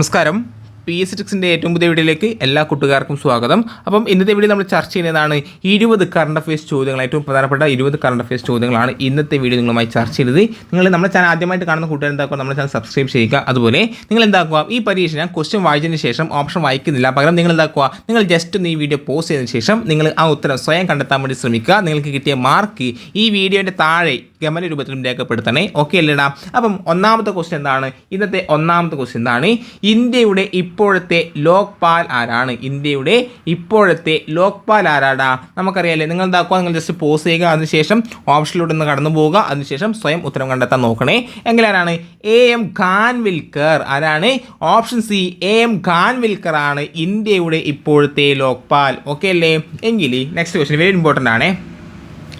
നമസ്കാരം. P S സിക്സിന്റെ ഏറ്റവും പുതിയ വീഡിയോയിലേക്ക് എല്ലാ കൂട്ടുകാർക്കും സ്വാഗതം. അപ്പം ഇന്നത്തെ വീഡിയോ നമ്മൾ ചർച്ച ചെയ്യുന്നതാണ് ഇരുപത് കറണ്ട് അഫയേഴ്സ് ചോദ്യങ്ങൾ. ഏറ്റവും പ്രധാനപ്പെട്ട ഇരുപത് കറണ്ട് അഫയേഴ്സ് ചോദ്യങ്ങളാണ് ഇന്നത്തെ വീഡിയോ നിങ്ങളുമായി ചർച്ച ചെയ്തത്. നിങ്ങൾ നമ്മുടെ ചാനൽ ആദ്യമായിട്ട് കാണുന്ന കൂട്ടുകാർ എന്താക്കുക? നമ്മുടെ ചാനൽ സബ്സ്ക്രൈബ് ചെയ്യുക. അതുപോലെ നിങ്ങൾ എന്താക്കുക? ഈ പരീക്ഷ ഞാൻ ക്വസ്റ്റ്യൻ വായിച്ചതിന് ശേഷം ഓപ്ഷൻ വായിക്കുന്നില്ല. പകരം നിങ്ങൾ എന്താക്കുക? നിങ്ങൾ ജസ്റ്റ് ഒന്ന് ഈ വീഡിയോ പോസ്റ്റ് ചെയ്തതിന് ശേഷം നിങ്ങൾ ആ ഉത്തരം സ്വയം കണ്ടെത്താൻ വേണ്ടി ശ്രമിക്കുക. നിങ്ങൾക്ക് കിട്ടിയ മാർക്ക് ഈ വീഡിയോന്റെ താഴെ ഗമന രൂപത്തിലും രേഖപ്പെടുത്തണേ. ഓക്കെ അല്ലേടാ? അപ്പം ഒന്നാമത്തെ ക്വസ്റ്റ്യൻ എന്താണ്? ഇന്നത്തെ ഒന്നാമത്തെ ക്വസ്റ്റ്യൻ എന്താണ്? ഇന്ത്യയുടെ ഇപ്പോഴത്തെ ലോക്പാൽ ആരാണ്? ഇന്ത്യയുടെ ഇപ്പോഴത്തെ ലോക്പാൽ ആരാടാ? നമുക്കറിയാലേ നിങ്ങൾ എന്താക്കുക നിങ്ങൾ ജസ്റ്റ് പോസ് ചെയ്യുക. അതിനുശേഷം ഓപ്ഷനിലൂടെ ഒന്ന് കടന്നു പോവുക. അതിനുശേഷം സ്വയം ഉത്തരം കണ്ടെത്താൻ നോക്കണേ. എങ്കിൽ ആരാണ്? A M Khanwilkar. ആരാണ്? Option C A M Khanwilkar ആണ് ഇന്ത്യയുടെ ഇപ്പോഴത്തെ ലോക്പാൽ. ഓക്കെ അല്ലേ? എങ്കിൽ നെക്സ്റ്റ് ക്വസ്റ്റ്യൻ വെരി ഇമ്പോർട്ടന്റ് ആണ്.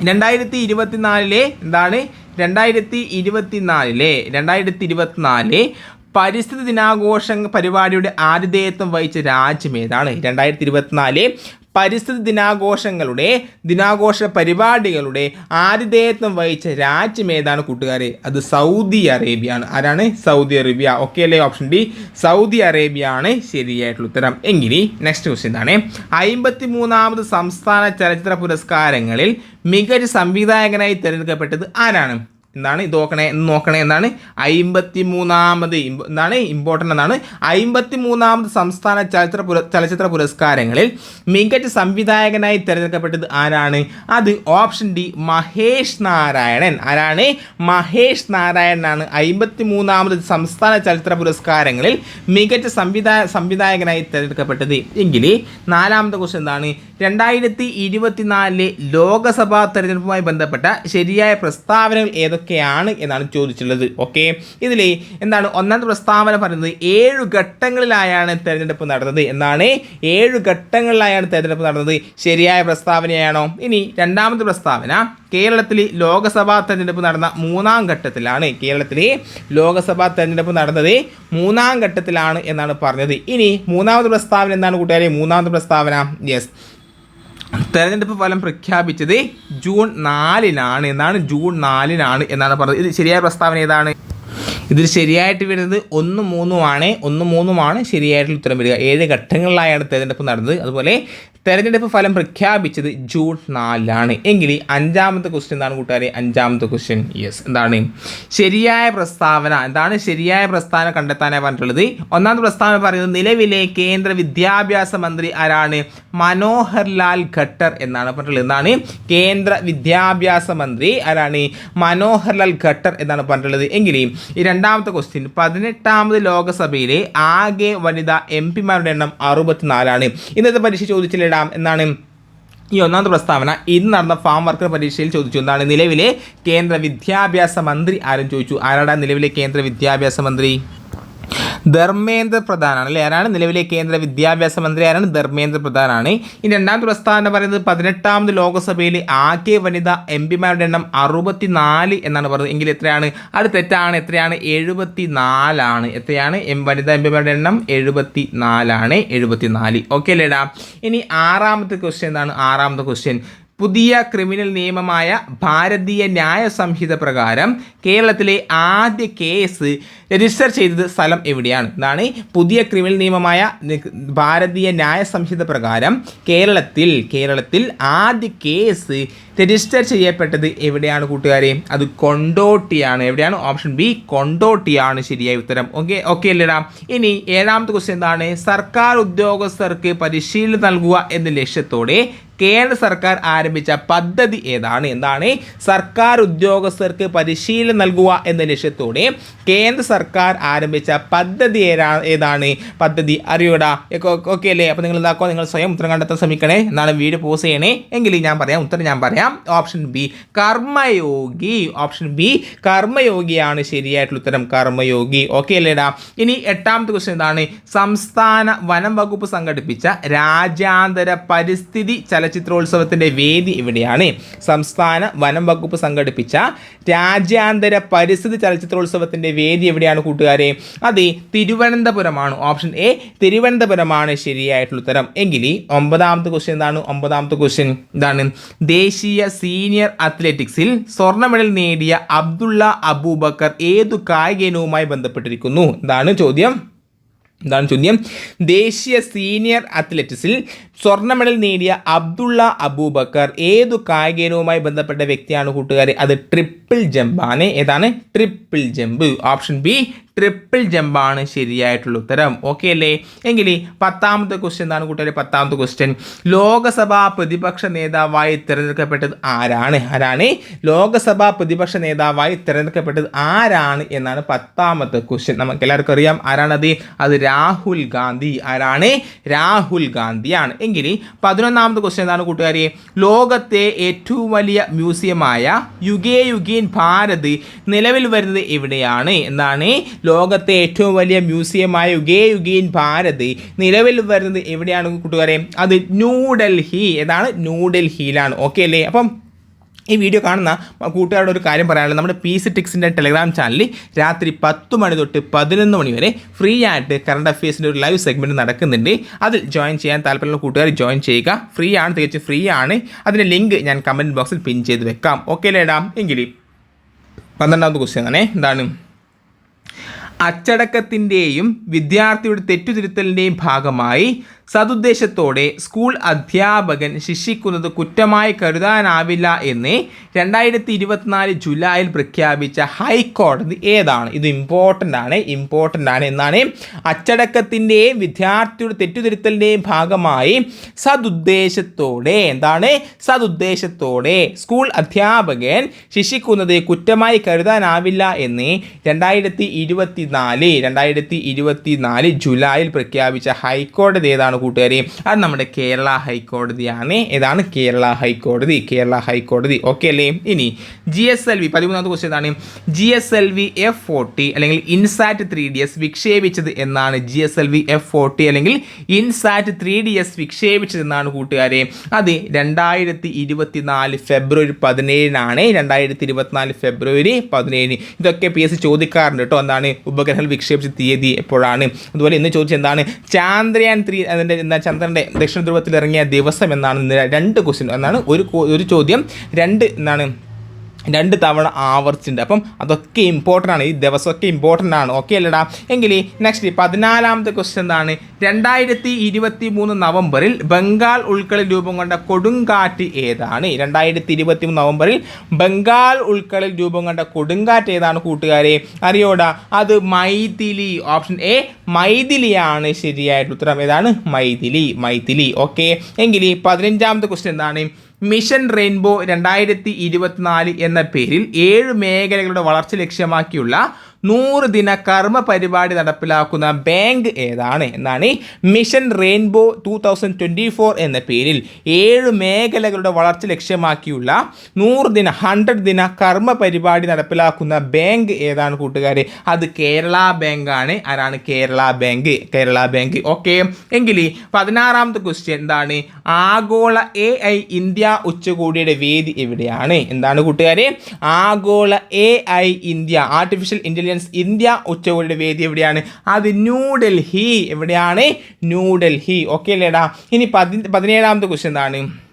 രണ്ടായിരത്തി ഇരുപത്തിനാലിലെ എന്താണ്? രണ്ടായിരത്തി ഇരുപത്തിനാലിലെ രണ്ടായിരത്തി ഇരുപത്തിനാലിലെ പരിസ്ഥിതി ദിനാഘോഷ പരിപാടിയുടെ ആതിഥേയത്വം വഹിച്ച രാജ്യം ഏതാണ്? രണ്ടായിരത്തി ഇരുപത്തിനാല് പരിസ്ഥിതി ദിനാഘോഷങ്ങളുടെ ദിനാഘോഷ പരിപാടികളുടെ ആതിഥേയത്വം വഹിച്ച രാജ്യം ഏതാണ് കൂട്ടുകാരെ? അത് സൗദി അറേബ്യ ആണ് ആരാണ്? Saudi Arabia. ഓക്കെ അല്ലേ? ഓപ്ഷൻ ഡി സൗദി അറേബ്യ ആണ് ശരിയായിട്ടുള്ള ഉത്തരം. എങ്കിനി നെക്സ്റ്റ് ക്വസ്റ്റ്യൻ എന്താണ് അമ്പത്തി മൂന്നാമത് സംസ്ഥാന ചലച്ചിത്ര പുരസ്കാരങ്ങളിൽ മികച്ച സംവിധായകനായി തിരഞ്ഞെടുക്കപ്പെട്ടത് ആരാണ്? എന്താണ്? ഇത് നോക്കണേ നോക്കണേ എന്നാണ് അയിമ്പത്തി മൂന്നാമത് എന്താണ്? ഇമ്പോർട്ടന്റ് എന്നാണ്. അയിമ്പത്തി മൂന്നാമത് സംസ്ഥാന ചലച്ചിത്ര പുര ചലച്ചിത്ര പുരസ്കാരങ്ങളിൽ മികച്ച സംവിധായകനായി തിരഞ്ഞെടുക്കപ്പെട്ടത് ആരാണ്? അത് ഓപ്ഷൻ ഡി മഹേഷ് നാരായണൻ. ആരാണ്? മഹേഷ് നാരായണനാണ് അയിമ്പത്തി മൂന്നാമത് സംസ്ഥാന ചലച്ചിത്ര പുരസ്കാരങ്ങളിൽ മികച്ച സംവിധായ സംവിധായകനായി തിരഞ്ഞെടുക്കപ്പെട്ടത്. എങ്കിൽ നാലാമത്തെ ക്വസ്റ്റ്യൻ എന്താണ്? രണ്ടായിരത്തി ഇരുപത്തിനാലിലെ ലോകസഭാ തെരഞ്ഞെടുപ്പുമായി ബന്ധപ്പെട്ട ശരിയായ പ്രസ്താവനകൾ ഏതൊക്കെയാണ് എന്നാണ് ചോദിച്ചിട്ടുള്ളത്. ഓക്കെ ഇതിൽ എന്താണ് ഒന്നാമത്തെ പ്രസ്താവന പറയുന്നത് ഏഴ് ഘട്ടങ്ങളിലായാണ് തിരഞ്ഞെടുപ്പ് നടന്നത് എന്നാണ്. ഏഴ് ഘട്ടങ്ങളിലായാണ് തിരഞ്ഞെടുപ്പ് നടന്നത്. ശരിയായ പ്രസ്താവനയാണോ? ഇനി രണ്ടാമത്തെ പ്രസ്താവന കേരളത്തിൽ ലോകസഭാ തെരഞ്ഞെടുപ്പ് നടന്ന മൂന്നാം ഘട്ടത്തിലാണ്. കേരളത്തിൽ ലോകസഭാ തെരഞ്ഞെടുപ്പ് നടന്നത് മൂന്നാം ഘട്ടത്തിലാണ് എന്നാണ് പറഞ്ഞത്. ഇനി മൂന്നാമത്തെ പ്രസ്താവന എന്താണ് കൂട്ടുകാരെ? മൂന്നാമത്തെ പ്രസ്താവന. യെസ് തെരഞ്ഞെടുപ്പ് ഫലം പ്രഖ്യാപിച്ചത് ജൂൺ നാലിനാണ്. എന്നാണ് ജൂൺ നാലിനാണ് എന്നാണ് പറഞ്ഞത്. ഇത് ശരിയായ പ്രസ്താവന ഏതാണ്? ഇതിൽ ശരിയായിട്ട് വരുന്നത് ഒന്ന് മൂന്നുമാണ്. ഒന്ന് മൂന്നുമാണ് ശരിയായിട്ടുള്ള ഉത്തരം വരിക. ഏഴ് ഘട്ടങ്ങളിലായാണ് തെരഞ്ഞെടുപ്പ് നടന്നത്. അതുപോലെ തെരഞ്ഞെടുപ്പ് ഫലം പ്രഖ്യാപിച്ചത് ജൂൺ നാലിലാണ് എങ്കിൽ അഞ്ചാമത്തെ ക്വസ്റ്റ്യൻ എന്താണ് കൂട്ടുകാരെ? അഞ്ചാമത്തെ ക്വസ്റ്റ്യൻ യെസ് എന്താണ്? ശരിയായ പ്രസ്താവന. എന്താണ് ശരിയായ പ്രസ്താവന കണ്ടെത്താനായി പറഞ്ഞിട്ടുള്ളത്? ഒന്നാമത്തെ പ്രസ്താവന പറയുന്നത് നിലവിലെ കേന്ദ്ര വിദ്യാഭ്യാസ മന്ത്രി ആരാണ്? മനോഹർ ലാൽ ഖട്ടർ എന്നാണ് പറഞ്ഞിട്ടുള്ളത്. എന്താണ്? കേന്ദ്ര വിദ്യാഭ്യാസ മന്ത്രി ആരാണ്? മനോഹർ ലാൽ ഖട്ടർ എന്നാണ് പറഞ്ഞിട്ടുള്ളത്. എങ്കിൽ ഈ രണ്ടാമത്തെ ക്വസ്റ്റ്യൻ പതിനെട്ടാമത് ലോകസഭയിലെ ആകെ വനിതാ എം പിമാരുടെ എണ്ണം അറുപത്തിനാലാണ്. ഇന്നത്തെ പരീക്ഷ ചോദിച്ചില്ല? ഇടാം എന്നാണ് ഈ ഒന്നാമത്തെ പ്രസ്താവന. ഇന്ന് നടന്ന ഫാം വർക്കർ പരീക്ഷയിൽ ചോദിച്ചു എന്താണ് നിലവിലെ കേന്ദ്ര വിദ്യാഭ്യാസ മന്ത്രി ആരും ചോദിച്ചു. ആരാടാ നിലവിലെ കേന്ദ്ര വിദ്യാഭ്യാസ മന്ത്രി? ധർമ്മേന്ദ്ര പ്രധാനാണ് അല്ലേ? ആരാണ് നിലവിലെ കേന്ദ്ര വിദ്യാഭ്യാസ മന്ത്രി? ആരാണ് ധർമ്മേന്ദ്ര പ്രധാനാണ് ഈ രണ്ടാമത്തെ പ്രസ്താവന പറയുന്നത് പതിനെട്ടാമത് ലോകസഭയിൽ ആകെ വനിത എം പിമാരുടെ എണ്ണം അറുപത്തിനാല് എന്നാണ് പറയുന്നത് എങ്കിൽ എത്രയാണ്? അത് തെറ്റാണ്. എത്രയാണ്? എഴുപത്തി നാലാണ് എത്രയാണ്? എം വനിത എം പിമാരുടെ എണ്ണം എഴുപത്തി നാലാണ് എഴുപത്തി നാല് ഓക്കെ അല്ലേടാ? ഇനി ആറാമത്തെ ക്വസ്റ്റ്യൻ എന്താണ്? ആറാമത്തെ ക്വസ്റ്റ്യൻ പുതിയ ക്രിമിനൽ നിയമമായ ഭാരതീയ ന്യായ സംഹിത പ്രകാരം കേരളത്തിലെ ആദ്യ കേസ് രജിസ്റ്റർ ചെയ്തത് സ്ഥലം എവിടെയാണ്? എന്താണ് പുതിയ ക്രിമിനൽ നിയമമായ ഭാരതീയ ന്യായ സംഹിത പ്രകാരം കേരളത്തിൽ കേരളത്തിൽ ആദ്യ കേസ് രജിസ്റ്റർ ചെയ്യപ്പെട്ടത് എവിടെയാണ് കൂട്ടുകാരെ? അത് കൊണ്ടോട്ടിയാണ്. എവിടെയാണ്? ഓപ്ഷൻ ബി കൊണ്ടോട്ടിയാണ്. ശരിയായ ഉത്തരം. ഓക്കെ ഓക്കെ അല്ലേടാ? ഇനി ഏഴാമത്തെ ക്വസ്റ്റ്യൻ എന്താണ്? സർക്കാർ ഉദ്യോഗസ്ഥർക്ക് പരിശീലനം നൽകുക എന്ന ലക്ഷ്യത്തോടെ കേന്ദ്ര സർക്കാർ ആരംഭിച്ച പദ്ധതി ഏതാണ്? എന്താണ്? സർക്കാർ ഉദ്യോഗസ്ഥർക്ക് പരിശീലനം നൽകുക എന്ന ലക്ഷ്യത്തോടെ കേന്ദ്ര സർക്കാർ ആരംഭിച്ച പദ്ധതി ഏതാണ്? പദ്ധതി അറിയൂടാ. ഓക്കെ അല്ലേ? അപ്പോൾ നിങ്ങൾ എന്താക്കുക നിങ്ങൾ സ്വയം ഉത്തരം കണ്ടെത്താൻ ശ്രമിക്കണേ. എന്നാണ് വീഡിയോ പോസ് ചെയ്യണേ. എങ്കിൽ ഞാൻ പറയാം ഉത്തരം ഞാൻ പറയാം. Option B Karmayogi. Option B കർമ്മയോഗിയാണ് ശരിയായിട്ടുള്ള ഉത്തരം. കർമ്മയോഗി. ഓക്കെ അല്ലേടാ? ഇനി എട്ടാമത്തെ ക്വസ്റ്റ്യൻ എന്താണ്? സംസ്ഥാന വനം വകുപ്പ് സംഘടിപ്പിച്ച രാജ്യാന്തര പരിസ്ഥിതി ചലച്ചിത്രോത്സവത്തിന്റെ വേദി ഇവിടെയാണ്. സംസ്ഥാന വനം വകുപ്പ് സംഘടിപ്പിച്ച രാജ്യാന്തര പരിസ്ഥിതി ചലച്ചിത്രോത്സവത്തിന്റെ വേദി എവിടെയാണ് കൂട്ടുകാരെ? അത് തിരുവനന്തപുരമാണ്. Option A തിരുവനന്തപുരമാണ്. ശരിയായിട്ടുള്ള ഉത്തരം. എങ്കിൽ ഒമ്പതാമത്തെ ക്വസ്റ്റ്യൻ എന്താണ്? ഒമ്പതാമത്തെ ക്വസ്റ്റ്യൻ ഇതാണ്. ദേശീയ സീനിയർ അത്ലറ്റിക്സിൽ സ്വർണ മെഡൽ നേടിയ അബ്ദുള്ള അബൂബക്കർ ഏതു കായിക ഇനവുമായി ബന്ധപ്പെട്ടിരിക്കുന്നു? എന്താണ് ചോദ്യം. എന്താണ് ചോദ്യം. ദേശീയ സീനിയർ അത്ലറ്റിക്സിൽ സ്വർണ മെഡൽ നേടിയ അബ്ദുള്ള അബൂബക്കർ ഏതു കായിക ഇനവുമായി ബന്ധപ്പെട്ട വ്യക്തിയാണ് കൂട്ടുകാരെ? അത് ട്രിപ്പിൾ ജമ്പാണ് ഏതാണ്? Triple jump option B triple ജമ്പാണ് ശരിയായിട്ടുള്ള ഉത്തരം. ഓക്കെ അല്ലേ? എങ്കിൽ പത്താമത്തെ ക്വസ്റ്റ്യൻ എന്താണ് കൂട്ടുകാരെ? പത്താമത്തെ ക്വസ്റ്റ്യൻ ലോകസഭാ പ്രതിപക്ഷ നേതാവായി തിരഞ്ഞെടുക്കപ്പെട്ടത് ആരാണ്? ആരാണ്? ലോകസഭാ പ്രതിപക്ഷ നേതാവായി തിരഞ്ഞെടുക്കപ്പെട്ടത് ആരാണ് എന്നാണ് പത്താമത്തെ ക്വസ്റ്റ്യൻ നമുക്ക് എല്ലാവർക്കും അറിയാം. ആരാണത്? അത് രാഹുൽ ഗാന്ധി. ആരാണ്? രാഹുൽ ഗാന്ധിയാണ്. എങ്കിൽ പതിനൊന്നാമത്തെ ക്വസ്റ്റ്യൻ എന്താണ് കൂട്ടുകാരെ ലോകത്തെ ഏറ്റവും വലിയ മ്യൂസിയമായ യുഗേ യുഗീൻ ഭാരത് നിലവിൽ വരുന്നത് എവിടെയാണ്? എന്താണ്? ലോകത്തെ ഏറ്റവും വലിയ മ്യൂസിയമായ യുഗേ യുഗീൻ ഭാരത് നിലവിൽ വരുന്നത് എവിടെയാണ് കൂട്ടുകാരെ? അത് ന്യൂഡൽഹി ഏതാണ്? ന്യൂഡൽഹിയിലാണ് ഓക്കെ അല്ലേ? അപ്പം ഈ വീഡിയോ കാണുന്ന കൂട്ടുകാരുടെ ഒരു കാര്യം പറയാനുള്ളത്. നമ്മുടെ പി സി ടിക്സിന്റെ ടെലഗ്രാം ചാനലിൽ രാത്രി പത്ത് മണി തൊട്ട് പതിനൊന്ന് മണി വരെ ഫ്രീ ആയിട്ട് കറണ്ട് അഫയേഴ്സിന്റെ ഒരു ലൈവ് സെഗ്മെന്റ് നടക്കുന്നുണ്ട്. അതിൽ ജോയിൻ ചെയ്യാൻ താല്പര്യമുള്ള കൂട്ടുകാർ ജോയിൻ ചെയ്യുക. ഫ്രീ ആണ് തികച്ചും ഫ്രീ ആണ്. അതിന്റെ ലിങ്ക് ഞാൻ കമന്റ് ബോക്സിൽ പിൻ ചെയ്ത് വെക്കാം. ഓക്കെ ലേടാം എങ്കിൽ പന്ത്രണ്ടാമത്തെ ക്വസ്റ്റ്യൻ തന്നെ എന്താണ്? അച്ചടക്കത്തിന്റെയും വിദ്യാർത്ഥിയുടെ തെറ്റുതിരുത്തലിന്റെയും ഭാഗമായി സതുദ്ദേശത്തോടെ സ്കൂൾ അധ്യാപകൻ ശിക്ഷിക്കുന്നത് കുറ്റമായി കരുതാനാവില്ല എന്ന് രണ്ടായിരത്തി ഇരുപത്തിനാല് ജൂലൈയിൽ പ്രഖ്യാപിച്ച ഹൈക്കോടതി ഏതാണ്? ഇത് ഇമ്പോർട്ടന്റ് ആണ് ഇമ്പോർട്ടന്റ് ആണ് എന്നാണ് അച്ചടക്കത്തിന്റെയും വിദ്യാർത്ഥിയുടെ തെറ്റുതിരുത്തലിന്റെയും ഭാഗമായി സതുദ്ദേശത്തോടെ എന്താണ്? സതുദ്ദേശത്തോടെ സ്കൂൾ അധ്യാപകൻ ശിക്ഷിക്കുന്നത് കുറ്റമായി കരുതാനാവില്ല എന്ന് രണ്ടായിരത്തി ഇരുപത്തിനാല് രണ്ടായിരത്തി ഇരുപത്തിനാല് ജൂലൈയിൽ പ്രഖ്യാപിച്ച ഹൈക്കോടതി ഏതാണ്? കൂട്ടുകാരെ അത് നമ്മുടെ കേരള ഹൈക്കോടതിയാണ്. ഏതാണ്? കേരള ഹൈക്കോടതി കേരള ഹൈക്കോടതി. ഓക്കെ അല്ലേ? ഇനി ജി എസ് എൽ വി പതിമൂന്നാമത്തെ ക്വസ്റ്റ്യൻ എന്താണ്? G S L V F forty അല്ലെങ്കിൽ ഇൻസാറ്റ് ത്രീ ഡി എസ് വിക്ഷേപിച്ചത് എന്നാണ് G S L V F forty അല്ലെങ്കിൽ ഇൻസാറ്റ് ത്രീ ഡി എസ് വിക്ഷേപിച്ചത് എന്നാണ് കൂട്ടുകാരെ. അത് രണ്ടായിരത്തി ഇരുപത്തിനാല് ഫെബ്രുവരി പതിനേഴിനാണ്. രണ്ടായിരത്തി ഇരുപത്തിനാല് ഫെബ്രുവരി പതിനേഴിന്. ഇതൊക്കെ പി എസ് സി ചോദിക്കാറുണ്ട് കേട്ടോ. എന്താണ്? ഉപഗ്രഹങ്ങൾ വിക്ഷേപിച്ച തീയതി എപ്പോഴാണ്? അതുപോലെ ഇന്ന് ചോദിച്ചത് എന്താണ്? ചാന്ദ്രയാൻ ത്രീ അതിന്റെ എന്താ ചന്ദ്രന്റെ ദക്ഷിണ ധ്രുവത്തിൽ ഇറങ്ങിയ ദിവസം എന്നാണ് രണ്ട് ക്വസ്റ്റ്യൻ എന്നാണ് ഒരു ഒരു ചോദ്യം. രണ്ട് എന്താണ് രണ്ട് തവണ ആവർത്തിച്ചിട്ടുണ്ട്. അപ്പം അതൊക്കെ ഇമ്പോർട്ടന്റ് ആണ്. ഈ ദിവസമൊക്കെ ഇമ്പോർട്ടന്റ് ആണ്. ഓക്കെ അല്ലടാ? എങ്കിൽ നെക്സ്റ്റ് പതിനാലാമത്തെ ക്വസ്റ്റ്യൻ എന്താണ്? രണ്ടായിരത്തി ഇരുപത്തി മൂന്ന് നവംബറിൽ ബംഗാൾ ഉൾക്കടൽ രൂപം കൊണ്ട കൊടുങ്കാറ്റ് ഏതാണ്? രണ്ടായിരത്തി ഇരുപത്തി മൂന്ന് നവംബറിൽ ബംഗാൾ ഉൾക്കടൽ രൂപം കൊണ്ട കൊടുങ്കാറ്റ് ഏതാണ് കൂട്ടുകാരെ? അറിയോടാ? അത് മൈഥിലി. Option A മൈഥിലിയാണ്. ശരിയായിട്ട് ഉത്തരം ഏതാണ്? മൈഥിലി. മൈഥിലി. ഓക്കെ എങ്കിൽ പതിനഞ്ചാമത്തെ ക്വസ്റ്റ്യൻ എന്താണ്? മിഷൻ റെയിൻബോ രണ്ടായിരത്തി ഇരുപത്തിനാല് എന്ന പേരിൽ ഏഴ് മേഖലകളുടെ വളർച്ച ലക്ഷ്യമാക്കിയുള്ള നൂറ് ദിന കർമ്മ പരിപാടി നടപ്പിലാക്കുന്ന ബാങ്ക് ഏതാണ് എന്നാണ് mission rainbow two thousand twenty four എന്ന പേരിൽ ഏഴ് മേഖലകളുടെ വളർച്ച ലക്ഷ്യമാക്കിയുള്ള നൂറ് ദിന ഹൺഡ്രഡ് ദിന കർമ്മ പരിപാടി നടപ്പിലാക്കുന്ന ബാങ്ക് ഏതാണ് കൂട്ടുകാരെ? അത് കേരള ബാങ്കാണ്. ആരാണ് Kerala bank? Kerala bank. Okay. എങ്കിൽ പതിനാറാമത്തെ ക്വസ്റ്റ്യൻ എന്താണ്? ആഗോള എ ഐ ഇന്ത്യ ഉച്ചകോടിയുടെ വേദി എവിടെയാണ്? എന്താണ് കൂട്ടുകാരെ? ആഗോള A I India artificial intelligence India ഉച്ചകോടിയുടെ വേദി എവിടെയാണ്? അത് ന്യൂഡൽഹി എവിടെയാണ്? ന്യൂഡൽഹി ഓക്കെ അല്ലേടാ? ഇനി പതി പതിനേഴാമത്തെ ക്വസ്റ്റ്യൻ എന്താണ്?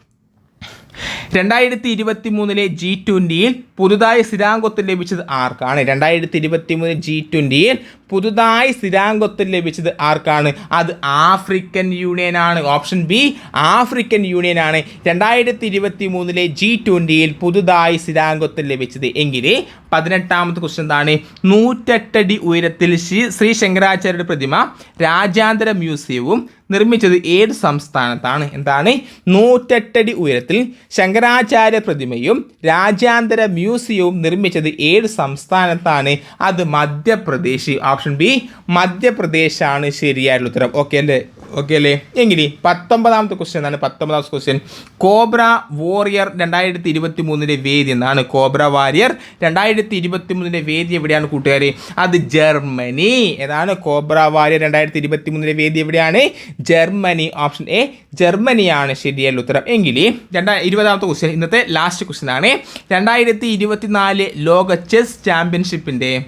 രണ്ടായിരത്തി ഇരുപത്തി മൂന്നിലെ ജി ട്വന്റിയിൽ പുതുതായി സ്ഥിരാംഗത്വം ലഭിച്ചത് ആർക്കാണ്? രണ്ടായിരത്തി ഇരുപത്തി മൂന്ന് ജി ട്വന്റിയിൽ പുതുതായി സ്ഥിരാംഗത്വം ലഭിച്ചത് ആർക്കാണ്? അത് ആഫ്രിക്കൻ യൂണിയൻ ആണ് ഓപ്ഷൻ ബി ആഫ്രിക്കൻ യൂണിയൻ ആണ് രണ്ടായിരത്തി ഇരുപത്തി മൂന്നിലെ ജി ട്വന്റിയിൽ പുതുതായി സ്ഥിരാംഗത്വം ലഭിച്ചത് എങ്കിൽ പതിനെട്ടാമത്തെ ക്വസ്റ്റ്യൻ എന്താണ്? നൂറ്റെട്ടടി ഉയരത്തിൽ ശ്രീ ശ്രീ ശങ്കരാചാര്യരുടെ പ്രതിമ രാജ്യാന്തര മ്യൂസിയവും നിർമ്മിച്ചത് ഏത് സംസ്ഥാനത്താണ്? എന്താണ്? നൂറ്റെട്ടടി ഉയരത്തിൽ ശങ്കരാചാര്യ പ്രതിമയും രാജ്യാന്തര മ്യൂസിയവും നിർമ്മിച്ചത് ഏത് സംസ്ഥാനത്താണ്? അത് മധ്യപ്രദേശ്. Option B മധ്യപ്രദേശാണ്. ശരിയായിട്ടുള്ള ഉത്തരം. ഓക്കെ അല്ലേ ഓക്കെ അല്ലേ എങ്കിൽ പത്തൊമ്പതാമത്തെ ക്വസ്റ്റ്യൻ എന്താണ് പത്തൊമ്പതാമത്തെ ക്വസ്റ്റ്യൻ കോബ്ര വോറിയർ രണ്ടായിരത്തി ഇരുപത്തി മൂന്നിന്റെ വേദി എന്നാണ്. കോബ്ര വാരിയർ രണ്ടായിരത്തി ഇരുപത്തി മൂന്നിന്റെ വേദി എവിടെയാണ് കൂട്ടുകാരെ? അത് ജർമ്മനി. ഏതാണ്? കോബ്ര വാരിയർ രണ്ടായിരത്തി ഇരുപത്തി മൂന്നിന്റെ വേദി എവിടെയാണ്? ജർമ്മനി. ഓപ്ഷൻ എ ജർമ്മനിയാണ്. ശരിയല്ല ഉത്തരം. എങ്കിൽ രണ്ടാ ഇരുപതാമത്തെ ക്വസ്റ്റ്യൻ ഇന്നത്തെ ലാസ്റ്റ് ക്വസ്റ്റ്യൻ ആണ്. രണ്ടായിരത്തി ഇരുപത്തിനാല് ലോക ചെസ് ചാമ്പ്യൻഷിപ്പിന്റെ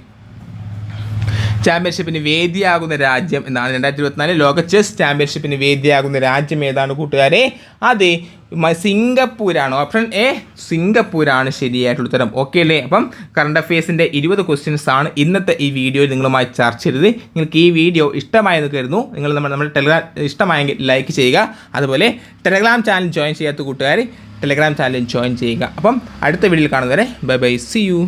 ചാമ്പ്യൻഷിപ്പിന് വേദിയാകുന്ന രാജ്യം എന്നാണ് രണ്ടായിരത്തി ഇരുപത്തിനാല് ലോക ചെസ് ചാമ്പ്യൻഷിപ്പിന് വേദിയാകുന്ന രാജ്യം ഏതാണ് കൂട്ടുകാരെ? അത് സിംഗപ്പൂരാണ്. ഓപ്ഷൻ എ സിംഗപ്പൂരാണ് ശരിയായിട്ടുള്ള ഉത്തരം. ഓക്കെ അല്ലേ? അപ്പം കറണ്ട് അഫയേഴ്സിന്റെ ഇരുപത് ക്വസ്റ്റ്യൻസ് ആണ് ഇന്നത്തെ ഈ വീഡിയോയിൽ നിങ്ങളുമായി ചർച്ച ചെയ്തത്. നിങ്ങൾക്ക് ഈ വീഡിയോ ഇഷ്ടമായെന്ന് കരുതുന്നു. നിങ്ങൾ നമ്മൾ നമ്മുടെ ടെലഗ്രാം ഇഷ്ടമായെങ്കിൽ ലൈക്ക് ചെയ്യുക. അതുപോലെ ടെലഗ്രാം ചാനൽ ജോയിൻ ചെയ്യാത്ത കൂട്ടുകാർ ടെലഗ്രാം ചാനൽ ജോയിൻ ചെയ്യുക. അപ്പം അടുത്ത വീഡിയോയിൽ കാണുന്നവരെ ബൈ ബൈ സി യു